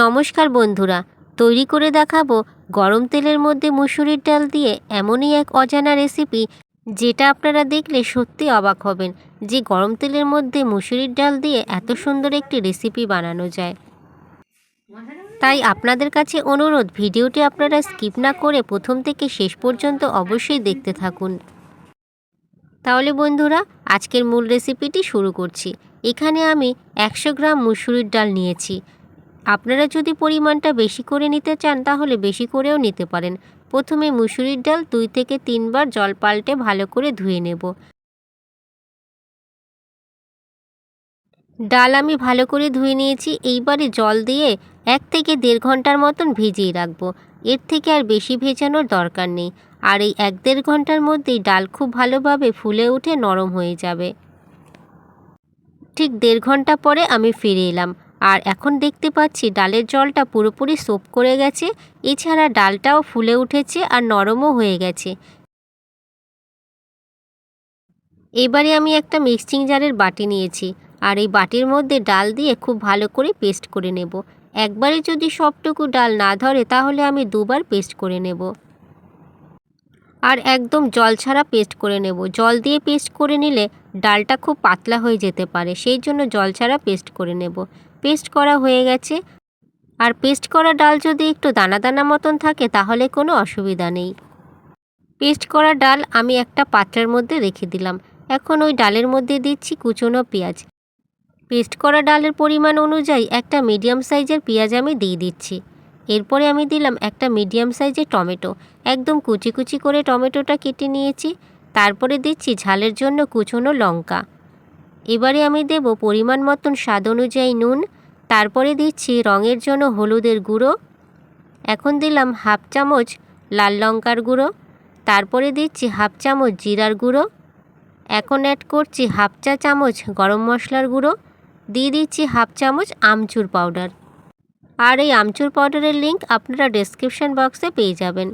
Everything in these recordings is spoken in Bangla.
নমস্কার বন্ধুরা, তৈরি করে দেখাবো গরম তেলের মধ্যে মুসুরির ডাল দিয়ে এমনই এক অজানা রেসিপি যেটা আপনারা দেখলে সত্যি অবাক হবেন যে গরম তেলের মধ্যে মুসুরির ডাল দিয়ে এত সুন্দর একটি রেসিপি বানানো যায়। তাই আপনাদের কাছে অনুরোধ, ভিডিওটি আপনারা স্কিপ না করে প্রথম থেকে শেষ পর্যন্ত অবশ্যই দেখতে থাকুন। তাহলে বন্ধুরা, আজকের মূল রেসিপিটি শুরু করছি। এখানে আমি একশো গ্রাম মুসুরির ডাল নিয়েছি। আপনারা যদি পরিমাণটা বেশি করে নিতে চান, তাহলে বেশি করেও নিতে পারেন। প্রথমে মুসুরির ডাল দুই থেকে তিনবার জল পাল্টে ভালো করে ধুয়ে নেব। ডাল আমি ভালো করে ধুয়ে নিয়েছি। এইবারে জল দিয়ে এক থেকে দেড় ঘণ্টার মতন ভিজিয়ে রাখব। এর থেকে আর বেশি ভেজানোর দরকার নেই। আর এই এক দেড় ঘণ্টার মধ্যেই ডাল খুব ভালোভাবে ফুলে উঠে নরম হয়ে যাবে। ঠিক দেড় ঘণ্টা পরে আমি ফিরে এলাম। আর এখন দেখতে পাচ্ছি ডালের জলটা পুরোপুরি সোপ করে গেছে। এছাড়া ডালটাও ফুলে উঠেছে আর নরমও হয়ে গেছে। এবারে আমি একটা মিক্সিং জারের বাটি নিয়েছি আর এই বাটির মধ্যে ডাল দিয়ে খুব ভালো করে পেস্ট করে নেব। একবারে যদি সবটুকু ডাল না ধরে তাহলে আমি দুবার পেস্ট করে নেব। আর একদম জল ছাড়া পেস্ট করে নেব। জল দিয়ে পেস্ট করে নিলে ডালটা খুব পাতলা হয়ে যেতে পারে, সেই জন্য জল ছাড়া পেস্ট করে নেব। পেস্ট করা হয়ে গেছে। আর পেস্ট করা ডাল যদি একটু দানা দানা মতন থাকে, তাহলে কোনো অসুবিধা নেই। পেস্ট করা ডাল আমি একটা পাত্রের মধ্যে রেখে দিলাম। এখন ওই ডালের মধ্যে দিচ্ছি কুচনো পেঁয়াজ। পেস্ট করা ডালের পরিমাণ অনুযায়ী একটা মিডিয়াম সাইজের পেঁয়াজ আমি দিয়ে দিচ্ছি। এরপরে আমি দিলাম একটা মিডিয়াম সাইজের টমেটো। একদম কুচি কুচি করে টমেটোটা কেটে নিয়েছি। তারপরে দিচ্ছি ঝালের জন্য কুচনো লঙ্কা। এবারে আমি দেব পরিমাণ মতন স্বাদ অনুযায়ী নুন, তারপরে দিচ্ছি রঙের জন্য হলুদের গুঁড়ো। এখন দিলাম হাফ চামচ লাল লঙ্কার গুঁড়ো, তারপরে দিচ্ছি হাফ চামচ জিরার গুঁড়ো। এখন অ্যাড করছি হাফ চা চামচ গরম মশলার গুঁড়ো, দিয়ে দিচ্ছি হাফ চামচ আমচুর পাউডার আর এই আমচুর পাউডারের লিঙ্ক আপনারা ডেসক্রিপশন বক্সে পেয়ে যাবেন।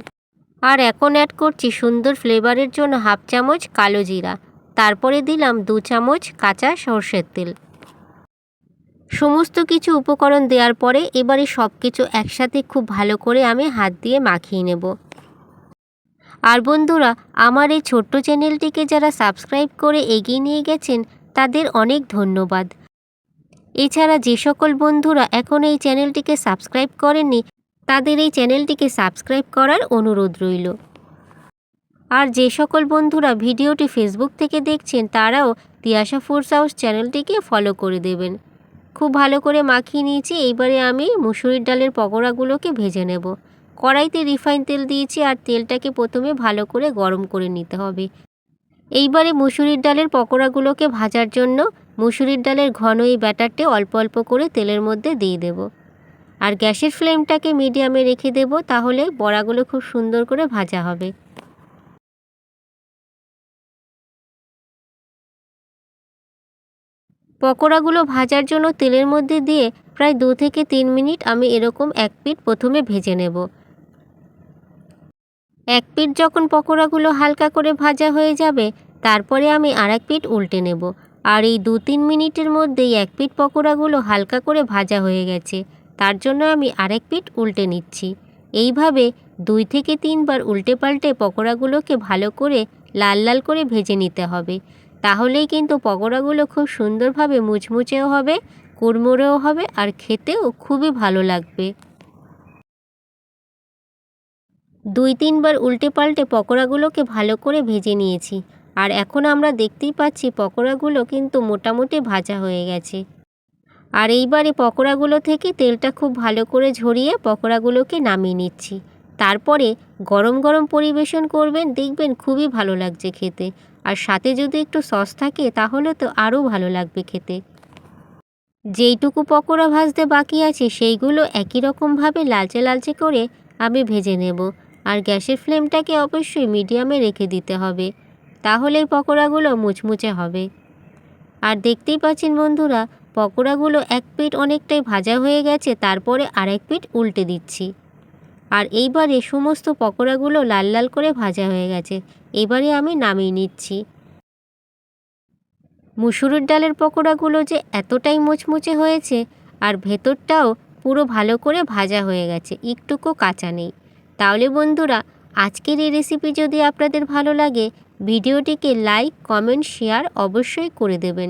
আর এখন অ্যাড করছি সুন্দর ফ্লেভারের জন্য হাফ চামচ কালো জিরা। তারপরে দিলাম দু চামচ কাঁচা সর্ষের তেল। সমস্ত কিছু উপকরণ দেওয়ার পরে এবারে সব কিছু একসাথে খুব ভালো করে আমি হাত দিয়ে মাখিয়ে নেব। আর বন্ধুরা, আমার এই ছোট্ট চ্যানেলটিকে যারা সাবস্ক্রাইব করে এগিয়ে নিয়ে গেছেন, তাদের অনেক ধন্যবাদ। এছাড়া যে সকল বন্ধুরা এখন এই চ্যানেলটিকে সাবস্ক্রাইব করেননি তাদের এই চ্যানেলটিকে সাবস্ক্রাইব করার অনুরোধ রইল। আর যে সকল বন্ধুরা ভিডিওটি ফেসবুক থেকে দেখছেন, তারাও তিয়াশা ফুডস হাউস চ্যানেলটিকে ফলো করে দেবেন। খুব ভালো করে মাখিয়ে নিয়েছি, এইবারে আমি মুসুরির ডালের পকোড়াগুলোকে ভেজে নেব। কড়াইতে রিফাইন তেল দিয়েছি আর তেলটাকে প্রথমে ভালো করে গরম করে নিতে হবে। এইবারে মুসুরির ডালের পকোড়াগুলোকে ভাজার জন্য মুসুরির ডালের ঘন এই ব্যাটারটি অল্প অল্প করে তেলের মধ্যে দিয়ে দেব। আর গ্যাসের ফ্লেমটাকে মিডিয়ামে রেখে দেব, তাহলে বড়াগুলো খুব সুন্দর করে ভাজা হবে। পকোড়াগুলো ভাজার জন্য তেলের মধ্যে দিয়ে প্রায় দু থেকে তিন মিনিট আমি এরকম এক পিঠ প্রথমে ভেজে নেব। এক পিঠ যখন পকোড়াগুলো হালকা করে ভাজা হয়ে যাবে, তারপরে আমি আর এক পিঠ উল্টে নেব। আর এই দু তিন মিনিটের মধ্যেই এক পিঠ পকোড়াগুলো হালকা করে ভাজা হয়ে গেছে। তার জন্য আমি আরেক পিঠ উল্টে নিচ্ছি। এইভাবে দুই থেকে তিনবার উল্টে পাল্টে পকোড়াগুলোকে ভালো করে লাল লাল করে ভেজে নিতে হবে। তাহলেই কিন্তু পকোড়াগুলো খুব সুন্দরভাবে মুচমুচেও হবে, কুড়মুড়েও হবে আর খেতেও খুবই ভালো লাগবে। দুই তিনবার উল্টে পাল্টে পকোড়াগুলোকে ভালো করে ভেজে নিয়েছি। আর এখন আমরা দেখতেই পাচ্ছি পকোড়াগুলো কিন্তু মোটামুটি ভাজা হয়ে গেছে। আর এইবারে পকোড়াগুলো থেকে তেলটা খুব ভালো করে ঝরিয়ে পকোড়াগুলোকে নামিয়ে নিচ্ছি। তারপরে গরম গরম পরিবেশন করবেন, দেখবেন খুবই ভালো লাগছে খেতে। আর সাথে যদি একটু সস থাকে, তাহলে তো আরও ভালো লাগবে খেতে। যেইটুকু পকোড়া ভাজতে বাকি আছে, সেইগুলো একই রকমভাবে লালচে লালচে করে আমি ভেজে নেব। আর গ্যাসের ফ্লেমটাকে অবশ্যই মিডিয়ামে রেখে দিতে হবে। তাহলেই পকোড়াগুলো মুচমুচে হবে। আর দেখতেই পাচ্ছেন বন্ধুরা পকোড়াগুলো এক পিঠ অনেকটাই ভাজা হয়ে গেছে, তারপরে আরেক পিঠ উল্টে দিচ্ছি। আর এইবারে সমস্ত পকোড়াগুলো লাল লাল করে ভাজা হয়ে গেছে, এবারে আমি নামিয়ে নিচ্ছি। মুসুরির ডালের পকোড়াগুলো যে এতটাই মুচমুচে হয়েছে, আর ভেতরটাও পুরো ভালো করে ভাজা হয়ে গেছে, একটুকু কাঁচা নেই। তাহলে বন্ধুরা, আজকের এই রেসিপি যদি আপনাদের ভালো লাগে, ভিডিওটিকে লাইক কমেন্ট শেয়ার অবশ্যই করে দেবেন।